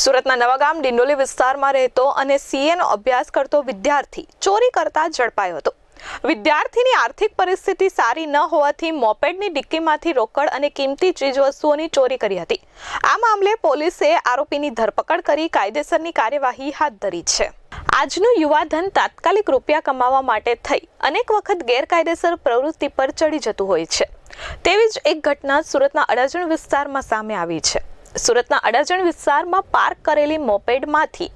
સુરતના નવાગામ ડિંડોલી વિસ્તારમાં રહેતો અને સીએનો અભ્યાસ કરતો વિદ્યાર્થી ચોરી કરતા ઝડપાયો હતો. વિદ્યાર્થીની આર્થિક પરિસ્થિતિ સારી ન હોવાથી મોપેડની ડિક્કીમાંથી રોકડ અને કિંમતી ચીજવસ્તુઓની ચોરી કરી હતી. આ મામલે પોલીસે આરોપીની ધરપકડ કરી કાયદેસરની કાર્યવાહી હાથ ધરી છે. આજનું યુવાધન તાત્કાલિક રૂપિયા કમાવા માટે થઈ અનેક વખત ગેરકાયદેસર પ્રવૃત્તિ પર ચડી જતું હોય છે. તેવી જ એક ઘટના સુરતના અડાજણ વિસ્તારમાં સામે આવી છે. સુરતના અડાજણ વિસ્તારમાં પાર્ક કરેલી મોપેડમાંથી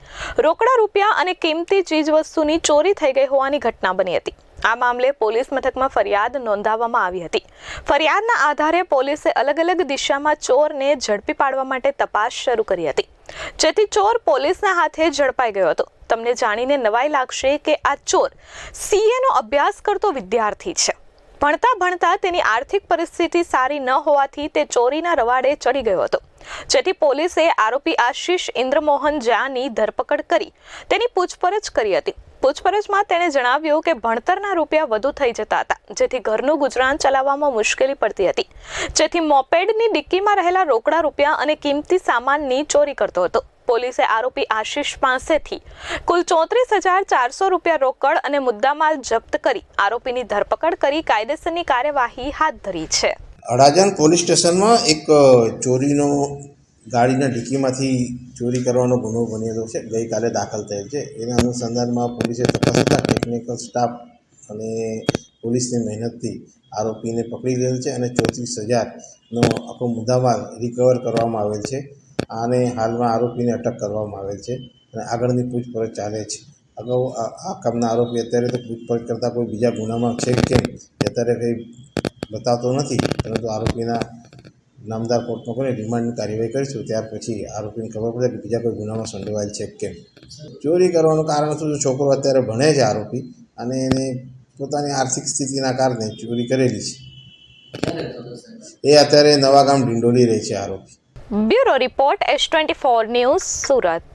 રોકડા રૂપિયા અને કિંમતી ચીજવસ્તુની ચોરી થઈ ગઈ હોવાની ઘટના બની હતી. આ મામલે પોલીસ મથકમાં ફરિયાદ નોંધાવવામાં આવી હતી. ફરિયાદના આધારે પોલીસે અલગ અલગ દિશામાં ચોરને ઝડપી પાડવા માટે તપાસ શરૂ કરી હતી. જેથી ચોર પોલીસના હાથે ઝડપાઈ ગયો હતો. તમને જાણીને નવાઈ લાગશે કે આ ચોર સીએનો અભ્યાસ કરતો વિદ્યાર્થી છે. ભણતા ભણતા તેની આર્થિક પરિસ્થિતિ સારી ન હોવાથી તે ચોરીના રવાડે ચડી ગયો હતો. જેથી પોલીસે આરોપી આશીષ ઇન્દ્રમોહન ઝાની ધરપકડ કરી. તેની પૂછપરછ કરી હતી. પૂછપરછમાં તેણે જણાવ્યું કે ભણતરના રૂપિયા વધુ થઈ જતા હતા, જેથી ઘરનું ગુજરાન ચલાવવામાં મુશ્કેલી પડતી હતી. જેથી મોપેડની ડિક્કીમાં રહેલા રોકડા રૂપિયા અને કિંમતી સામાનની ચોરી કરતો હતો. પોલીસે આરોપી આશીષ પાસેથી કુલ ચોત્રીસ હજાર ચારસો રૂપિયા રોકડ અને મુદ્દામાલ જપ્ત કરી આરોપીની ધરપકડ કરી કાયદેસરની કાર્યવાહી હાથ ધરી છે. અડાજણ પોલીસ સ્ટેશનમાં એક ચોરીનો ગાડીના ડિક્કીમાંથી ચોરી કરવાનો ગુનો બનેલો છે, ગઈકાલે દાખલ થયેલ છે. એના અનુસંધાનમાં પોલીસે તપાસતા ટેકનિકલ સ્ટાફ અને પોલીસની મહેનતથી આરોપીને પકડી લીધેલ છે અને ચોત્રીસ હજારનો આખો મુદ્દામાલ રિકવર કરવામાં આવેલ છે. અને હાલમાં આરોપીને અટક કરવામાં આવેલ છે અને આગળની પૂછપરછ ચાલે છે. અગાઉ આ કામના આરોપી અત્યારે તો પૂછપરછ કરતાં કોઈ બીજા ગુનામાં છે કેમ? અત્યારે કંઈ બતાવતો નથી, પરંતુ આરોપીના નામદાર કોર્ટમાં કોઈને રિમાન્ડની કાર્યવાહી કરીશું, ત્યાર પછી આરોપીને ખબર પડે કે બીજા કોઈ ગુનામાં સંડોવાયેલ છે કેમ ચોરી કરવાનું કારણ શું છોકરો અત્યારે ભણે છે આરોપી અને એને પોતાની આર્થિક સ્થિતિના કારણે ચોરી કરેલી છે. એ અત્યારે નવા ગામ ઢીંડોલી રહે છે આરોપી. Bureau report S twenty four news Surat.